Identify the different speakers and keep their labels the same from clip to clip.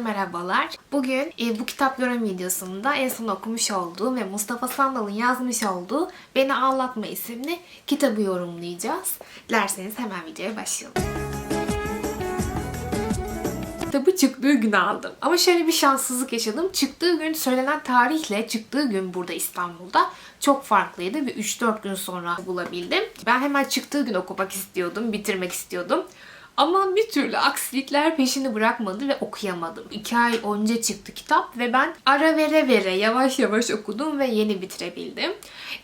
Speaker 1: Merhabalar. Bugün e, bu kitap yorum videosunda en son okumuş olduğum ve Mustafa Sandal'ın yazmış olduğu Beni Ağlatma isimli kitabı yorumlayacağız. Dilerseniz hemen videoya başlayalım. Kitabı çıktığı gün aldım. Ama şöyle bir şanssızlık yaşadım. Çıktığı gün söylenen tarihle çıktığı gün burada İstanbul'da çok farklıydı ve 3-4 gün sonra bulabildim. Ben hemen çıktığı gün okumak istiyordum, bitirmek istiyordum. Ama bir türlü aksilikler peşini bırakmadı ve okuyamadım. İki ay önce çıktı kitap ve ben ara vere vere yavaş yavaş okudum ve yeni bitirebildim.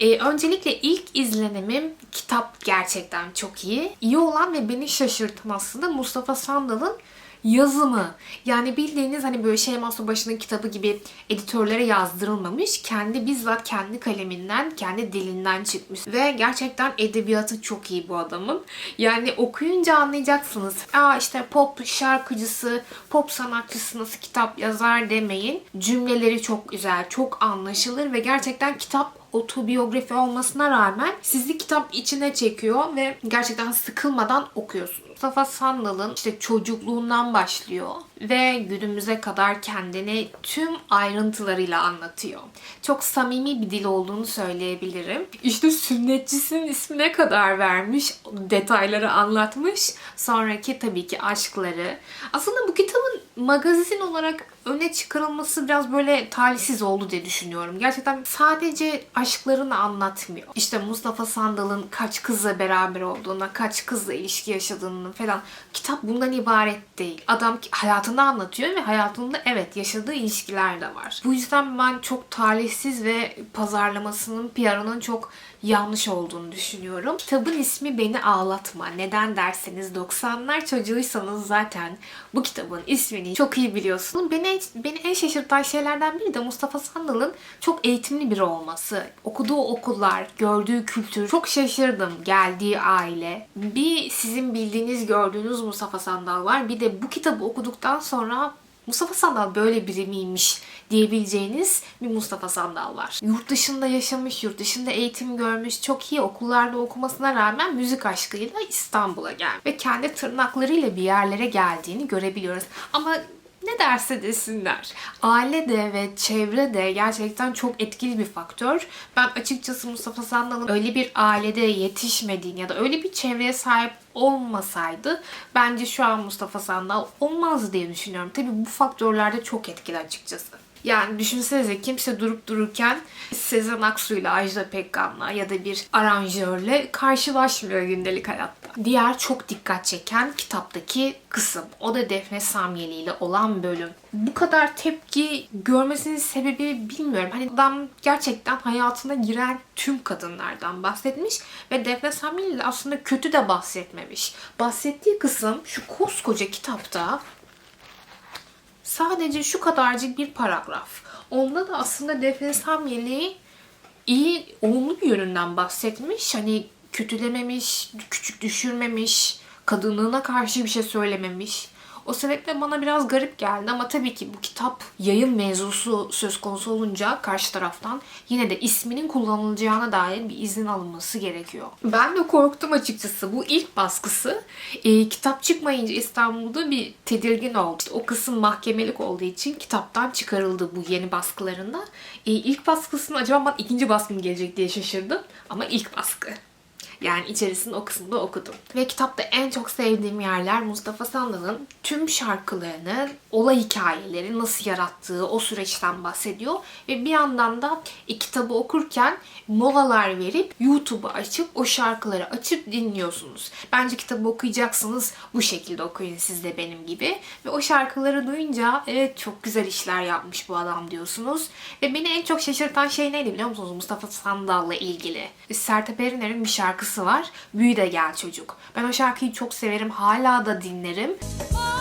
Speaker 1: Ee, öncelikle ilk izlenimim kitap gerçekten çok iyi. İyi olan ve beni şaşırtan aslında Mustafa Sandal'ın yazımı. Yani bildiğiniz hani böyle Şeyma Subaşı'nın kitabı gibi editörlere yazdırılmamış. Kendi bizzat kendi kaleminden, kendi dilinden çıkmış. Ve gerçekten edebiyatı çok iyi bu adamın. Yani okuyunca anlayacaksınız. Aa işte pop şarkıcısı, pop sanatçısı nasıl kitap yazar demeyin. Cümleleri çok güzel, çok anlaşılır ve gerçekten kitap otobiyografi olmasına rağmen sizi kitap içine çekiyor ve gerçekten sıkılmadan okuyorsunuz. Mustafa Sandal'ın işte çocukluğundan başlıyor ve günümüze kadar kendini tüm ayrıntılarıyla anlatıyor. Çok samimi bir dil olduğunu söyleyebilirim. İşte sünnetçisinin ismine kadar vermiş, detayları anlatmış. Sonraki tabii ki aşkları. Aslında bu kitabın magazin olarak öne çıkarılması biraz böyle talihsiz oldu diye düşünüyorum. Gerçekten sadece aşklarını anlatmıyor. İşte Mustafa Sandal'ın kaç kızla beraber olduğuna, kaç kızla ilişki yaşadığını falan. Kitap bundan ibaret değil. Adam hayatını anlatıyor ve hayatında evet yaşadığı ilişkiler de var. Bu yüzden ben çok talihsiz ve pazarlamasının, PR'ının çok yanlış olduğunu düşünüyorum. Kitabın ismi Beni Ağlatma. Neden derseniz 90'lar çocuğuysanız zaten bu kitabın ismini çok iyi biliyorsunuz. Beni, beni en şaşırtan şeylerden biri de Mustafa Sandal'ın çok eğitimli biri olması. Okuduğu okullar, gördüğü kültür. Çok şaşırdım. Geldiği aile. Bir sizin bildiğiniz, gördüğünüz Mustafa Sandal var. Bir de bu kitabı okuduktan sonra Mustafa Sandal böyle biri miymiş diyebileceğiniz bir Mustafa Sandal var. Yurt dışında yaşamış, yurt dışında eğitim görmüş, çok iyi okullarda okumasına rağmen müzik aşkıyla İstanbul'a gelmiş. Ve kendi tırnaklarıyla bir yerlere geldiğini görebiliyoruz. Ama ne derse desinler. Aile de ve çevre de gerçekten çok etkili bir faktör. Ben açıkçası Mustafa Sandal'ın öyle bir ailede yetişmediğini ya da öyle bir çevreye sahip olmasaydı bence şu an Mustafa Sandal olmazdı diye düşünüyorum. Tabii bu faktörler de çok etkili açıkçası. Yani düşünsenize kimse durup dururken Sezen Aksu'yla, Ajda Pekkan'la ya da bir aranjörle karşılaşmıyor gündelik hayatta. Diğer çok dikkat çeken kitaptaki kısım. O da Defne Samyeli ile olan bölüm. Bu kadar tepki görmesinin sebebi bilmiyorum. Hani adam gerçekten hayatına giren tüm kadınlardan bahsetmiş ve Defne Samyeli ile aslında kötü de bahsetmemiş. Bahsettiği kısım şu koskoca kitapta sadece şu kadarcık bir paragraf. Onda da aslında Defne Samyeli iyi, olumlu bir yönünden bahsetmiş. Hani kötülememiş, küçük düşürmemiş, kadınlığına karşı bir şey söylememiş. O sebeple bana biraz garip geldi ama tabii ki bu kitap yayın mevzusu söz konusu olunca karşı taraftan yine de isminin kullanılacağına dair bir izin alınması gerekiyor. Ben de korktum açıkçası. Bu ilk baskısı e, kitap çıkmayınca İstanbul'da bir tedirgin oldu. İşte o kısım mahkemelik olduğu için kitaptan çıkarıldı bu yeni baskılarında. E, ilk baskısının acaba bana ikinci baskı mı gelecek diye şaşırdım. Ama ilk baskı. Yani içerisinde o kısmında okudum. Ve kitapta en çok sevdiğim yerler Mustafa Sandal'ın tüm şarkılarını, olay hikayeleri nasıl yarattığı o süreçten bahsediyor. Ve bir yandan da e, kitabı okurken molalar verip YouTube'u açıp o şarkıları açıp dinliyorsunuz. Bence kitabı okuyacaksınız. Bu şekilde okuyun siz de benim gibi. Ve o şarkıları duyunca evet çok güzel işler yapmış bu adam diyorsunuz. Ve beni en çok şaşırtan şey neydi biliyor musunuz? Mustafa Sandal'la ilgili. Sertab Erener'in bir şarkısı var. Büyü de gel çocuk. Ben o şarkıyı çok severim. Hala da dinlerim.
Speaker 2: Al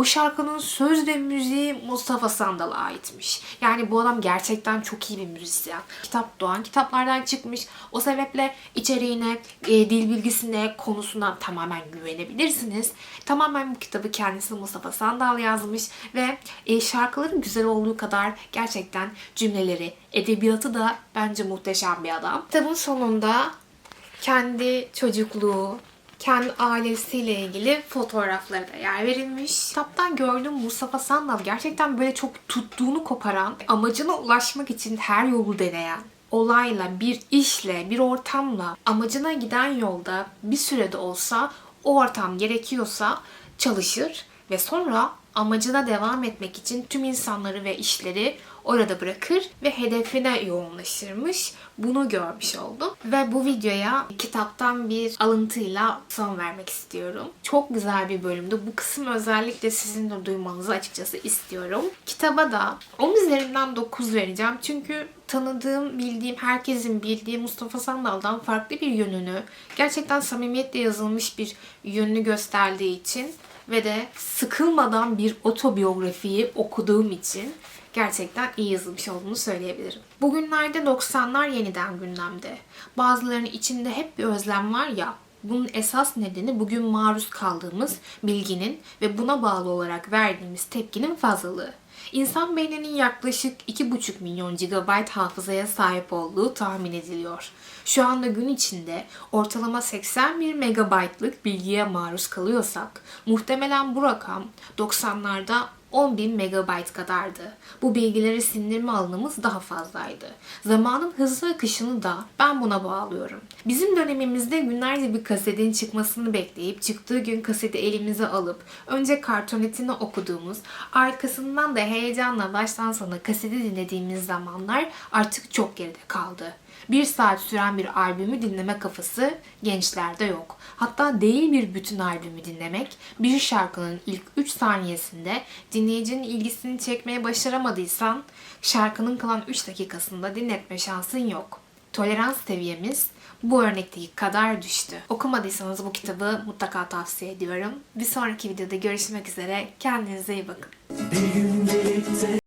Speaker 1: O şarkının söz ve müziği Mustafa Sandal'a aitmiş. Yani bu adam gerçekten çok iyi bir müzisyen. Kitap doğan kitaplardan çıkmış. O sebeple içeriğine, e, dil bilgisine, konusuna tamamen güvenebilirsiniz. Tamamen bu kitabı kendisi Mustafa Sandal yazmış ve e, şarkıların güzel olduğu kadar gerçekten cümleleri, edebiyatı da bence muhteşem bir adam. Kitabın sonunda kendi çocukluğu, kendi ailesiyle ilgili fotoğraflara da yer verilmiş. Kitaptan gördüğüm Mustafa Sandal gerçekten böyle çok tuttuğunu koparan, amacına ulaşmak için her yolu deneyen, olayla, bir işle, bir ortamla amacına giden yolda bir sürede olsa o ortam gerekiyorsa çalışır ve sonra amacına devam etmek için tüm insanları ve işleri orada bırakır ve hedefine yoğunlaşırmış. Bunu görmüş oldum. Ve bu videoya kitaptan bir alıntıyla son vermek istiyorum. Çok güzel bir bölümdü. Bu kısım özellikle sizin de duymanızı açıkçası istiyorum. Kitaba da 10 üzerinden 9 vereceğim. Çünkü tanıdığım, bildiğim, herkesin bildiği Mustafa Sandal'dan farklı bir yönünü, gerçekten samimiyetle yazılmış bir yönünü gösterdiği için ve de sıkılmadan bir otobiyografiyi okuduğum için gerçekten iyi yazılmış olduğunu söyleyebilirim. Bugünlerde 90'lar yeniden gündemde. Bazılarının içinde hep bir özlem var ya, bunun esas nedeni bugün maruz kaldığımız bilginin ve buna bağlı olarak verdiğimiz tepkinin fazlalığı. İnsan beyninin yaklaşık 2,5 milyon GB hafızaya sahip olduğu tahmin ediliyor. Şu anda gün içinde ortalama 81 megabaytlık bilgiye maruz kalıyorsak muhtemelen bu rakam 90'larda 10.000 megabayt kadardı. Bu bilgileri sindirme alanımız daha fazlaydı. Zamanın hızlı akışını da ben buna bağlıyorum. Bizim dönemimizde günlerce bir kasetin çıkmasını bekleyip çıktığı gün kaseti elimize alıp önce kartonetini okuduğumuz, arkasından da heyecanla baştan sona kaseti dinlediğimiz zamanlar artık çok geride kaldı. Bir saat süren bir albümü dinleme kafası gençlerde yok. Hatta değil bir bütün albümü dinlemek, bir şarkının ilk 3 saniyesinde dinleyicinin ilgisini çekmeye başaramadıysan şarkının kalan 3 dakikasında dinletme şansın yok. Tolerans seviyemiz bu örnekteki kadar düştü. Okumadıysanız bu kitabı mutlaka tavsiye ediyorum. Bir sonraki videoda görüşmek üzere. Kendinize iyi bakın.
Speaker 3: Bir gün